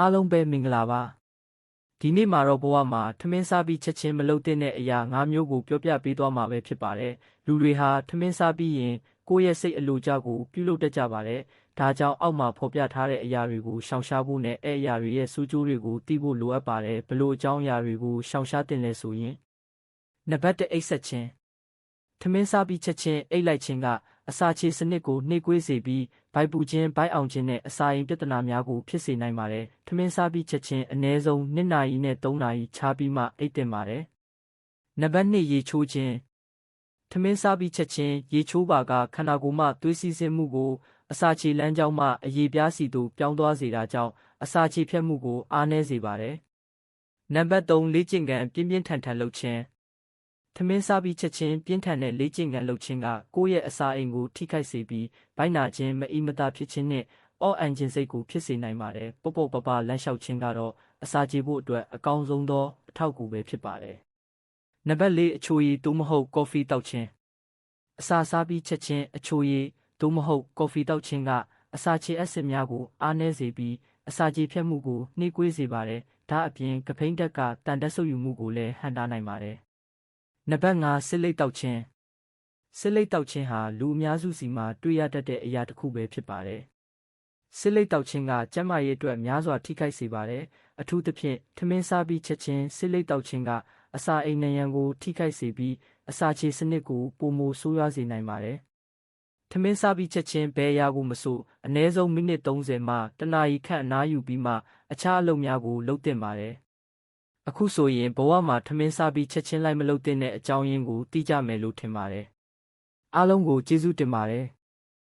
အားလုံးပဲမင်္ဂလာပါဒီနေ့မှာတော့ဘဝမှာထမင်းစားပြီးချက်ချင်းမလုပ်တဲ့အရာ၅မျိုးကိုပြောပြပေးသွားမှာပဲဖြစ်ပါတယ်လူတွေဟာထမင်းစားပြီးရင်ကိုယ့်ရဲ့စိတ်အလိုကြကိုပြုလုပ်တတ်ကြပါတယ်ဒါကြောင့်အောက်မှာဖော်ပြထားတဲ့အရာတွေကိုရှောင်ရှားဖို့နဲ့အဲ့အရာတွေရဲ့စူးကျိုးတွေကိုသိဖို့လိုအပ်ပါတယ်ဘလို့အကြောင်းအရာတွေကိုရှောင်ရှားတင်လဲဆိုရင်နံပါတ်1အိတ်ဆက်ခြင်းထမင်းစားပြီးချက်ချင်းအိတ်လိုက်ခြင်းက အစာချေစနစ်ကိုနှိပ်ကွေးစေပြီးဘိုက်ပူခြင်းဘိုက်အောင်ခြင်းနဲ့အစာရင်ပြဿနာများကိုဖြစ်စေနိုင်ပါတယ်။ထမင်းစားပြီးချက်ချင်းအနည်းဆုံး2နာရီနဲ့3နာရီခြားပြီးမှအိတ်တင်ပါတယ်။နံပါတ်2ရေချိုးခြင်းထမင်းစားပြီးချက်ချင်းရေချိုးပါကခန္ဓာကိုယ်မှသွေးစီးဆင်းမှုကိုအစာချေလမ်းကြောင်းမှအရေပြားစီသို့ပြောင်းသွားစေတာကြောင့်အစာချေဖြတ်မှုကိုအားနည်းစေပါတယ်။နံပါတ်3လေ့ကျင့်ခန်းပြင်းပြင်းထန်ထန်လုပ်ခြင်း ထမင်းစားပြီးချက်ချင်းပြင်းထန်တဲ့လေ့ကျင့်ခန်းလုပ်ခြင်းကကိုယ့်ရဲ့အစာအိမ်ကိုထိခိုက်စေပြီးဗိုက်နာခြင်းမအီမသာဖြစ်ခြင်းနဲ့အော့အန်ခြင်းစိတ်ကိုဖြစ်စေနိုင်ပါတယ်ပုတ်ပုတ်ပပလမ်းလျှောက်ခြင်းကတော့အစာကြေဖို့အတွက်အကောင်းဆုံးသောအထောက်အကူပဲဖြစ်ပါတယ်နံပါတ်၄အချိုရည်သို့မဟုတ်ကော်ဖီတောက်ခြင်းအစာစားပြီးချက်ချင်းအချိုရည်သို့မဟုတ်ကော်ဖီတောက်ခြင်းကအစာချေအက်ဆစ်များကိုအားနည်းစေပြီးအစာကြေဖြတ်မှုကိုနှေးကွေးစေပါတယ်ဒါအပြင်ကဖိန်းတက်ကတန်တက်ဆုပ်ယူမှုကိုလည်းဟန်တာနိုင်ပါတယ် နံပါတ်5စစ်လိတ်တောက်ခြင်းစစ်လိတ်တောက်ခြင်းဟာလူအများစုစီမှာတွေ့ရတတ်တဲ့အရာတစ်ခုပဲဖြစ်ပါတယ်စစ်လိတ်တောက်ခြင်းကကျန်းမာရေးအတွက်များစွာထိခိုက်စေပါတယ်အထူးသဖြင့်ထမင်းစားပြီးချက်ချင်းစစ်လိတ်တောက်ခြင်းကအစာအိမ်နံရံကိုထိခိုက်စေပြီးအစာချေစနစ်ကိုပုံမိုဆိုးရွားစေနိုင်ပါတယ်ထမင်းစားပြီးချက်ချင်းဘဲရကိုမဆိုအနည်းဆုံးမိနစ်30မှတနာရီခန့်အနားယူပြီးမှအခြားအလုပ်များကိုလုပ်သင့်ပါတယ် အခုဆိုရင်ဘဝမှာထမင်းစားပြီးချက်ချင်းလိုက်မလုပ်တဲ့အကြောင်းရင်းကိုသိကြမယ်လို့ထင်ပါတယ်အားလုံးကိုကျေးဇူးတင်ပါတယ်